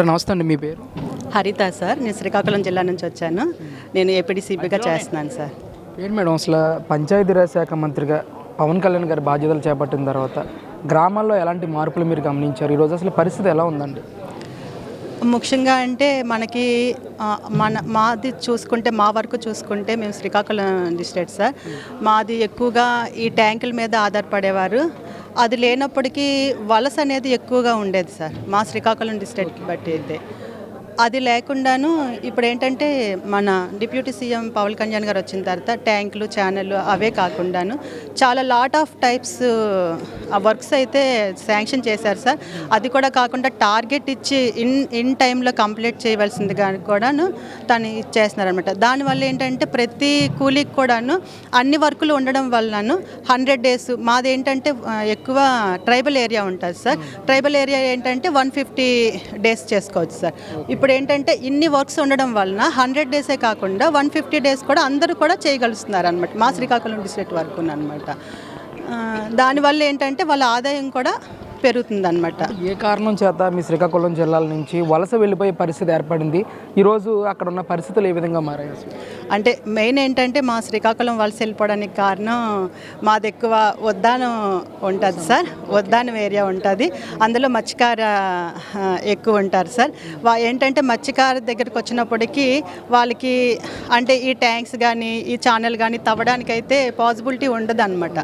నమస్తే అండి మీ పేరు? హరిత సార్ నేను శ్రీకాకుళం జిల్లా నుంచి వచ్చాను. నేను ఏపీడీసీపీగా చేస్తున్నాను సార్. ఏంటి మేడం అసలు పంచాయతీరాజ్ శాఖ మంత్రిగా పవన్ కళ్యాణ్ గారి బాధ్యతలు చేపట్టిన తర్వాత గ్రామాల్లో ఎలాంటి మార్పులు మీరు గమనించారు? ఈరోజు అసలు పరిస్థితి ఎలా ఉందండి? ముఖ్యంగా అంటే మనకి మన మాది చూసుకుంటే మా వరకు చూసుకుంటే మేము శ్రీకాకుళం డిస్ట్రిక్ట్ సార్. మాది ఎక్కువగా ఈ ట్యాంకుల మీద ఆధారపడేవారు. అది లేనప్పటికీ వలస అనేది ఎక్కువగా ఉండేది సార్. మా శ్రీకాకుళం డిస్ట్రిక్ట్కి బట్టి అయితే. అది లేకుండాను ఇప్పుడు ఏంటంటే మన డిప్యూటీ సీఎం పవన్ కళ్యాణ్ గారు వచ్చిన తర్వాత ట్యాంకులు ఛానళ్ళు అవే కాకుండాను చాలా లాట్ ఆఫ్ టైప్స్ ఆ వర్క్స్ అయితే శాంక్షన్ చేశారు సార్. అది కూడా కాకుండా టార్గెట్ ఇచ్చి ఇన్ ఇన్ టైంలో కంప్లీట్ చేయవలసింది కానీ కూడాను తను ఇచ్చేస్తున్నారు అనమాట దానివల్ల ఏంటంటే ప్రతి కూలీకి కూడాను అన్ని వర్కులు ఉండడం వలన హండ్రెడ్ డేస్ మాది ఏంటంటే ఎక్కువ ట్రైబల్ ఏరియా ఉంటుంది సార్. ట్రైబల్ ఏరియా ఏంటంటే వన్ ఫిఫ్టీ డేస్ చేసుకోవచ్చు సార్. ఇప్పుడు ఏంటంటే ఇన్ని వర్క్స్ ఉండడం వలన హండ్రెడ్ డేసే కాకుండా వన్ ఫిఫ్టీ డేస్ కూడా అందరూ కూడా చేయగలుస్తున్నారు అనమాట మా శ్రీకాకుళం డిస్ట్రిక్ట్ వరకు అనమాట దానివల్ల ఏంటంటే వాళ్ళ ఆదాయం కూడా పెరుగుతుంది ఏ కారణం చేత మీ శ్రీకాకుళం జిల్లాల నుంచి వలస వెళ్ళిపోయే పరిస్థితి ఏర్పడింది? ఈరోజు అక్కడ ఉన్న పరిస్థితులు ఏ విధంగా మారాయి అంటే మెయిన్ ఏంటంటే మా శ్రీకాకుళం వలస వెళ్ళిపోవడానికి కారణం మాది ఎక్కువ ఉద్దానం ఉంటుంది సార్. ఉద్దానం ఏరియా ఉంటుంది. అందులో మత్స్యకార ఎక్కువ ఉంటారు సార్. వా ఏంటంటే మత్స్యకార దగ్గరికి వచ్చినప్పటికీ వాళ్ళకి అంటే ఈ ట్యాంక్స్ కానీ ఈ ఛానల్ కానీ తవ్వడానికైతే పాసిబిలిటీ ఉండదు అనమాట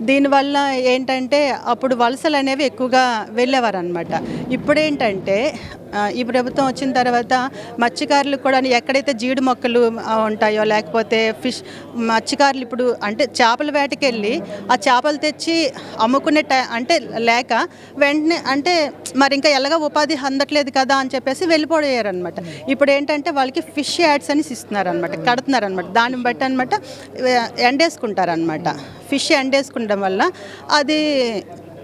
దీనివల్ల ఏంటంటే అప్పుడు వలసలు అనేవి ఎక్కువగా వెళ్ళేవారు అనమాట ఇప్పుడేంటంటే ఈ ప్రభుత్వం వచ్చిన తర్వాత మత్స్యకారులు కూడా ఎక్కడైతే జీడి మొక్కలు ఉంటాయో లేకపోతే ఫిష్ మత్స్యకారులు ఇప్పుడు అంటే చేపల వేటకెళ్ళి ఆ చేపలు తెచ్చి అమ్ముకునే టై అంటే లేక వెంటనే అంటే మరి ఇంకా ఎలాగ ఉపాధి అందట్లేదు కదా అని చెప్పేసి వెళ్ళిపోయారు అనమాట ఇప్పుడు ఏంటంటే వాళ్ళకి ఫిష్ యాడ్స్ అని ఇస్తున్నారు అనమాట కడుతున్నారు అనమాట దాన్ని బట్టి అనమాట ఎండేసుకుంటారు అనమాట ఫిష్ ఎండేసుకుంటాం వల్ల అది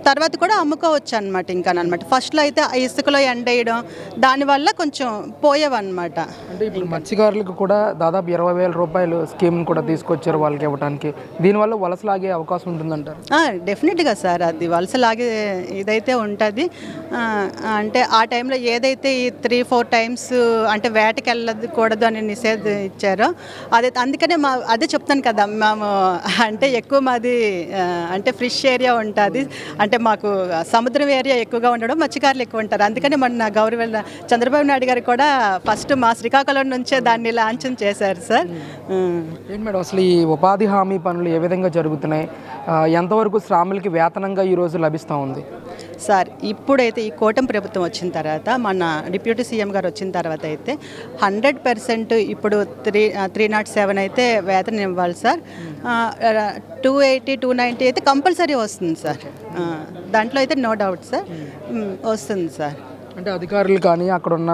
తర్వాత కూడా అమ్ముకోవచ్చు అనమాట ఇంకా అనమాట ఫస్ట్లో అయితే ఆ ఇసుకలో ఎండేయడం దానివల్ల కొంచెం పోయేవన్నమాట. అంటే ఇప్పుడు మత్స్యకారులకు కూడా దాదాపు ఇరవై వేల రూపాయలు స్కీమ్ కూడా తీసుకొచ్చారు వాళ్ళకి ఇవ్వడానికి దీనివల్ల వలసలాగే అవకాశం ఉంటుందంటారు? డెఫినెట్గా సార్. అది వలసలాగే ఇదైతే ఉంటుంది. అంటే ఆ టైంలో ఏదైతే ఈ త్రీ ఫోర్ టైమ్స్ అంటే వేటకి వెళ్ళకూడదు అని నిషేధ ఇచ్చారో అదే అందుకనే మా అదే చెప్తాను కదా మేము అంటే ఎక్కువ మాది అంటే ఫ్రిష్ ఏరియా ఉంటుంది. అంటే మాకు సముద్రం ఏరియా ఎక్కువగా ఉండడం మత్స్యకారులు ఎక్కువ ఉంటారు. అందుకని మొన్న గౌరవ చంద్రబాబు నాయుడు గారు కూడా ఫస్ట్ మా శ్రీకాకుళం నుంచే దాన్ని లాంఛన్ చేశారు సార్. ఉం. ఏంటి మేడం అసలు ఈ ఉపాధి హామీ పనులు ఏ విధంగా జరుగుతున్నాయి? ఎంతవరకు శ్రామికులకి వేతనంగా ఈరోజు లభిస్తూ ఉంది? సార్ ఇప్పుడైతే ఈ కూటమి ప్రభుత్వం వచ్చిన తర్వాత మన డిప్యూటీ సీఎం గారు వచ్చిన తర్వాత అయితే హండ్రెడ్ పర్సెంట్ ఇప్పుడు త్రీ త్రీ నాట్ సెవెన్ అయితే వేతనం ఇవ్వాలి sir. Two eighty two ninety అయితే కంపల్సరీ వస్తుంది సార్. దాంట్లో అయితే నో డౌట్ సార్. వస్తుంది సార్. అంటే అధికారులు కానీ అక్కడ ఉన్న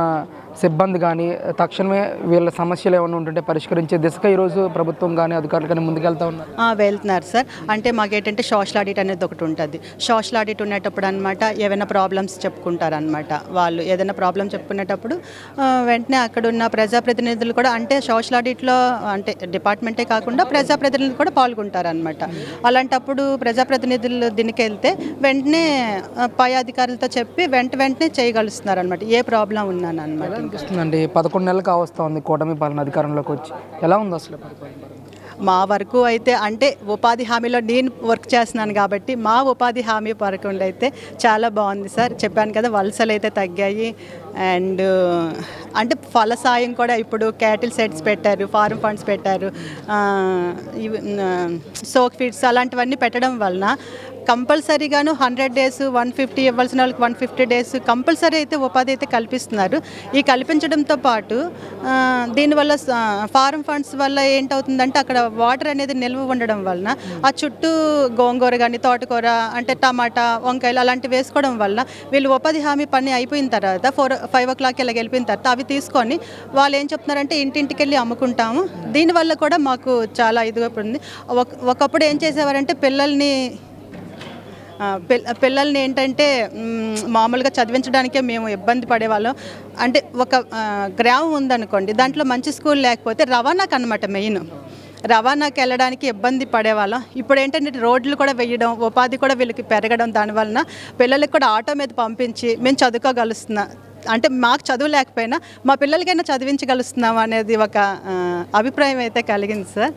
సిబ్బంది కానీ తక్షణమే వీళ్ళ సమస్యలు ఏమైనా ఉంటుంటే పరిష్కరించే దిశగా ఈరోజు ప్రభుత్వం కానీ అధికారులు కానీ ముందుకెళ్తా ఉన్నారు. వెళ్తున్నారు సార్. అంటే మాకేంటంటే సోషల్ ఆడిట్ అనేది ఒకటి ఉంటుంది. సోషల్ ఆడిట్ ఉండేటప్పుడు అనమాట ఏమైనా ప్రాబ్లమ్స్ చెప్పుకుంటారనమాట వాళ్ళు. ఏదైనా ప్రాబ్లం చెప్పుకునేటప్పుడు వెంటనే అక్కడ ఉన్న ప్రజాప్రతినిధులు కూడా అంటే సోషల్ ఆడిట్లో అంటే డిపార్ట్మెంటే కాకుండా ప్రజాప్రతినిధులు కూడా పాల్గొంటారనమాట అలాంటప్పుడు ప్రజాప్రతినిధులు దీనికి వెళ్తే వెంటనే పై అధికారులతో చెప్పి వెంట వెంటనే చేయగలుస్తున్నారు అనమాట ఏ ప్రాబ్లం ఉన్నాను అనమాట అనిపిస్తుందండి. పదకొండు నెలలు కావస్తా ఉంది కూటమి పాలన అధికారంలోకి వచ్చి. ఎలా ఉంది అసలు పరిపాలన? మా వరకు అయితే అంటే ఉపాధి హామీలో నేను వర్క్ చేస్తున్నాను కాబట్టి మా ఉపాధి హామీ పరకుండా అయితే చాలా బాగుంది సార్. చెప్పాను కదా వలసలు అయితే తగ్గాయి. అండ్ అంటే ఫల సాయం కూడా ఇప్పుడు క్యాటిల్ సెట్స్ పెట్టారు ఫారం ఫండ్స్ పెట్టారు. ఇవి సోక్ ఫీడ్స్ అలాంటివన్నీ పెట్టడం వలన కంపల్సరీగాను హండ్రెడ్ డేస్ వన్ ఫిఫ్టీ ఇవ్వాల్సిన వాళ్ళకి వన్ ఫిఫ్టీ డేస్ కంపల్సరీ అయితే ఉపాధి అయితే కల్పిస్తున్నారు. ఈ కల్పించడంతో పాటు దీనివల్ల ఫారం ఫండ్స్ వల్ల ఏంటవుతుందంటే అక్కడ వాటర్ అనేది నిల్వ ఉండడం వలన ఆ చుట్టూ గోంగూర కానీ తోటకూర అంటే టమాటా వంకాయలు అలాంటివి వేసుకోవడం వల్ల వీళ్ళు ఉపాధి హామీ పని అయిపోయిన తర్వాత ఫోర్ ఫైవ్ ఓ క్లాక్ ఇలా వెళ్ళిపోయిన తర్వాత అవి తీసుకొని వాళ్ళు ఏం చెప్తున్నారంటే ఇంటింటికి వెళ్ళి అమ్ముకుంటాము దీనివల్ల కూడా మాకు చాలా ఇదిగా ఉంది ఒక- ఒకప్పుడు ఏం చేసేవారంటే పిల్లల్ని పిల్లల్ని ఏంటంటే మామూలుగా చదివించడానికే మేము ఇబ్బంది పడేవాళ్ళం. అంటే ఒక గ్రామం ఉందనుకోండి దాంట్లో మంచి స్కూల్ లేకపోతే రవాణాకు అనమాట మెయిన్. రవాణాకి వెళ్ళడానికి ఇబ్బంది పడేవాళ్ళం. ఇప్పుడు ఏంటంటే రోడ్లు కూడా వేయడం ఉపాధి కూడా వీళ్ళకి పెరగడం దానివలన పిల్లలకి కూడా ఆటో మీద పంపించి మేము చదువుకోగలుస్తున్నా అంటే మాకు చదువు లేకపోయినా మా పిల్లలకైనా చదివించగలుస్తున్నాం అనేది ఒక అభిప్రాయం అయితే కలిగింది సార్.